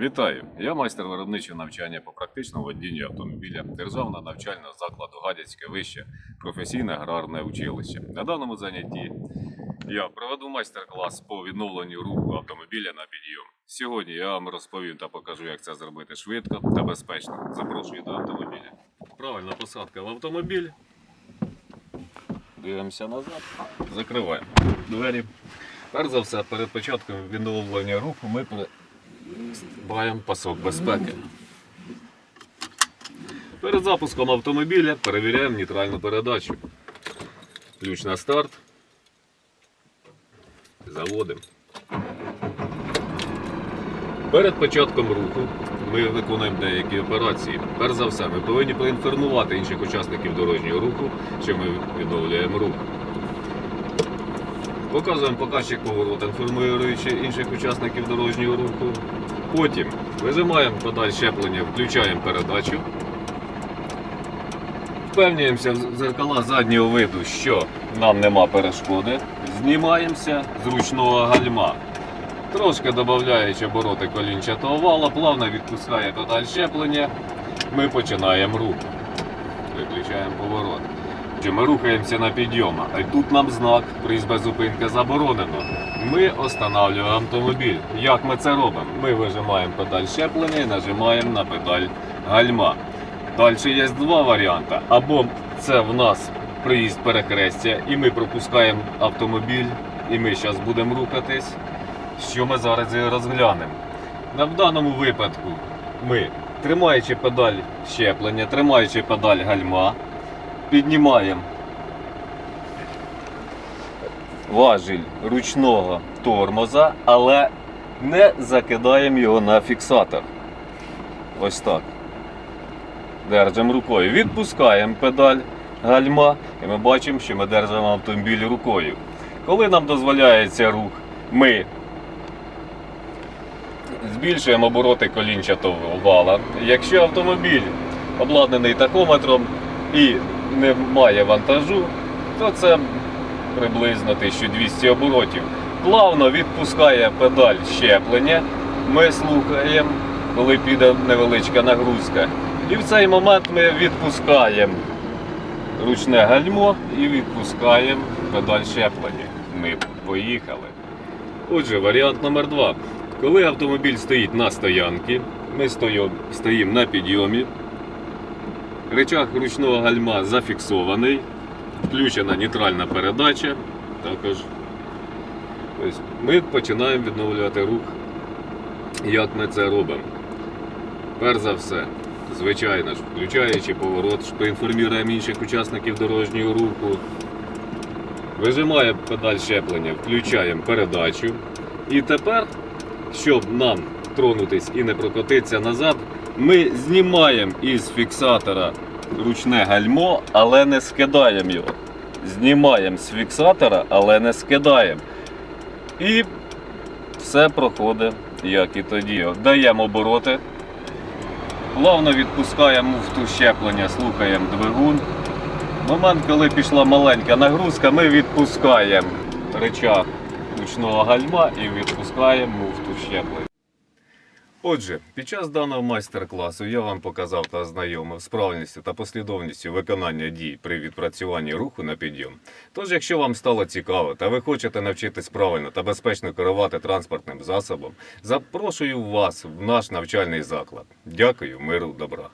Вітаю! Я майстер виробничого навчання по практичному водінню автомобіля Державного навчального закладу Гадяцьке вище професійне аграрне училище. На даному занятті я проведу майстер-клас по відновленню руху автомобіля на підйом. Сьогодні я вам розповім та покажу, як це зробити швидко та безпечно. Запрошую до автомобіля. Правильна посадка в автомобіль. Дивимося назад. Закриваємо двері. Перш за все, перед початком відновлення руху ми Баємо пасок безпеки. Перед запуском автомобіля перевіряємо нейтральну передачу. Ключ на старт. Заводимо. Перед початком руху ми виконуємо деякі операції. Перш за все, ми повинні поінформувати інших учасників дорожнього руху, що ми відновлюємо рух. Показуємо показчик повороту, інформуючи інших учасників дорожнього руху. Потім вижимаємо педаль щеплення, включаємо передачу. Впевнюємося в зеркала заднього виду, що нам нема перешкоди. Знімаємося з ручного гальма. Трошки додаючи обороти колінчатого вала, плавно відпускає педаль щеплення. Ми починаємо рух. Виключаємо поворот. Що Ми рухаємося на підйом, а тут нам знак «Приїзд без зупинки заборонено. Ми встановлюємо автомобіль. Як ми це робимо? Ми вижимаємо педаль щеплення і нажимаємо на педаль гальма. Далі є два варіанти. Або це в нас приїзд перехрестя, і ми пропускаємо автомобіль, і ми зараз будемо рухатись. Що ми зараз і розглянемо. В даному випадку ми, тримаючи педаль щеплення, тримаючи педаль гальма, піднімаємо важіль ручного тормоза, але не закидаємо його на фіксатор. Ось так. Держимо рукою. Відпускаємо педаль гальма, і ми бачимо, що ми держимо автомобіль рукою. Коли нам дозволяється рух, ми збільшуємо обороти колінчатого вала. Якщо автомобіль обладнаний тахометром і не має вантажу, то це приблизно 1200 оборотів. Плавно відпускає педаль щеплення. Ми слухаємо, коли піде невеличка нагрузка. І в цей момент ми відпускаємо ручне гальмо і відпускаємо педаль щеплення. Ми поїхали. Отже, варіант номер два. Коли автомобіль стоїть на стоянці, ми стоїмо на підйомі. Речах ручного гальма зафіксований, включена нейтральна передача. Також Ось ми починаємо відновлювати рух. Як ми це робимо? Перш за все, звичайно ж, включаючи поворот, поінформуємо інших учасників дорожнього руху. Вижимаємо педаль щеплення, включаємо передачу. І тепер, щоб нам тронутись і не прокотитися назад, ми знімаємо із фіксатора ручне гальмо, але не скидаємо його. Знімаємо з фіксатора, але не скидаємо. І все проходить, як і тоді. Даємо обороти, плавно відпускаємо муфту щеплення, слухаємо двигун. Момент, коли пішла маленька нагрузка, ми відпускаємо речах ручного гальма і відпускаємо муфту щеплення. Отже, під час даного майстер-класу я вам показав та ознайомив з та послідовністю виконання дій при відпрацюванні руху на підйом. Тож, якщо вам стало цікаво та ви хочете навчитись правильно та безпечно керувати транспортним засобом, запрошую вас в наш навчальний заклад. Дякую, миру, добра.